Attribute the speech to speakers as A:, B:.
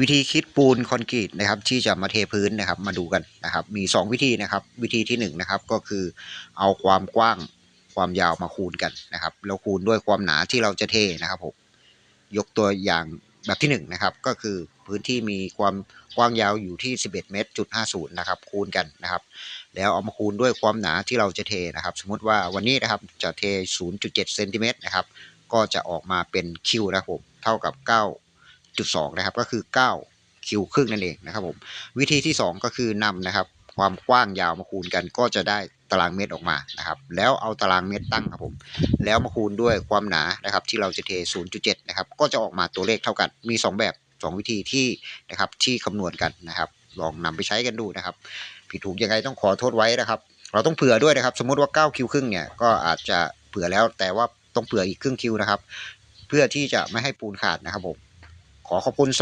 A: วิธีคิดปูนคอนกรีตนะครับที่จะมาเทพื้นนะครับมาดูกันนะครับ มี 2 วิธีนะครับ วิธีที่1นนะครับก็คือเอาความกว้างความยาวมาคูณกันนะครับแล้วคูณด้วยความหนาที่เราจะเทนะครับผมยกตัวอย่างแบบที่1นนะครับก็คือพื้นที่มีความกว้างยาวอยู่ที่ 11 เมตรจุด50นะครับคูณกันนะครับ แล้วเอามาคูณด้วยความหนาที่เราจะเทนะครับ สมมุติว่าวันนี้นะครับจะเท 0.7เซนติเมตรนะครับก็จะออกมาเป็นคิวนะครับผมเท่ากับ 9.2นะครับ ก็คือ 9 คิวครึ่งนั่นเองนะครับผม วิธีที่ 2 ก็คือนำนะครับ ความกว้างยาวมาคูณกันก็จะได้ตารางเมตรออกมานะครับ แล้วเอาตารางเมตรตั้งครับผม แล้วมาคูณด้วยความหนานะครับ ที่เราจะเท 0.7 นะครับ ก็จะออกมาตัวเลขเท่ากัน มี 2 แบบ 2 วิธีที่นะครับที่คำนวณกันนะครับ ลองนำไปใช้กันดูนะครับ ผิดถูกยังไงต้องขอโทษไว้นะครับ เราต้องเผื่อด้วยนะครับ สมมุติว่า9คิวครึ่งเนี่ยก็อาจจะเผื่อแล้วแต่ว่าต้องเผื่ออีกครึ่งคิวนะครับ เพื่อที่จะไม่ให้ปูนขาดนะครับผม ขอขอบคุณสำหรับ